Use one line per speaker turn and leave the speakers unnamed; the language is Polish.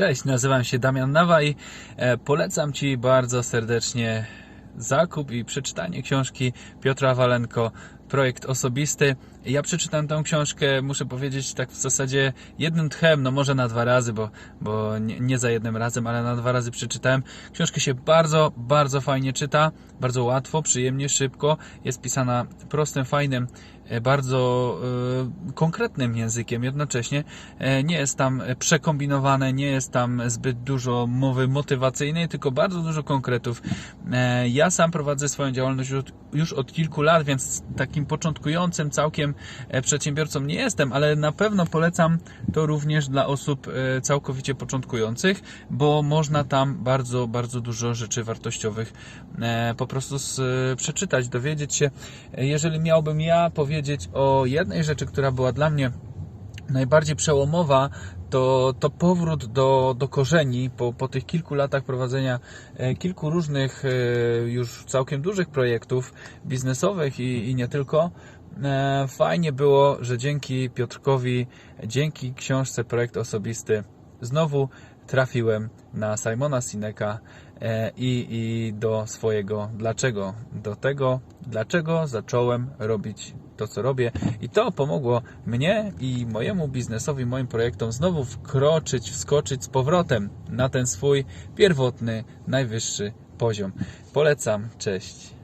Cześć, nazywam się Damian Nawa i e, polecam Ci bardzo serdecznie zakup i przeczytanie książki Piotra Walenko Projekt osobisty. Ja przeczytam tę książkę, muszę powiedzieć, tak w zasadzie jednym tchem, no może na dwa razy, bo, bo nie, nie za jednym razem, ale na dwa razy przeczytałem. Książkę się bardzo, bardzo fajnie czyta, bardzo łatwo, przyjemnie, szybko. Jest pisana prostym, fajnym, e, bardzo e, konkretnym językiem jednocześnie. E, nie jest tam przekombinowane, nie jest tam zbyt dużo mowy motywacyjnej, tylko bardzo dużo konkretów. Ja sam prowadzę swoją działalność już od kilku lat, więc takim początkującym całkiem e, przedsiębiorcą nie jestem, ale na pewno polecam to również dla osób e, całkowicie początkujących, bo można tam bardzo, bardzo dużo rzeczy wartościowych e, po prostu przeczytać, dowiedzieć się. Jeżeli miałbym ja powiedzieć o jednej rzeczy, która była dla mnie najbardziej przełomowa, to, to powrót do, do korzeni po, po tych kilku latach prowadzenia e, kilku różnych, e, już całkiem dużych projektów biznesowych i, i nie tylko. E, Fajnie było, że dzięki Piotrkowi, dzięki książce Projekt Osobisty, znowu trafiłem na Simona Sineka i, i do swojego dlaczego. Do tego, dlaczego zacząłem robić to, co robię. I to pomogło mnie i mojemu biznesowi, moim projektom znowu wkroczyć, wskoczyć z powrotem na ten swój pierwotny, najwyższy poziom. Polecam. Cześć.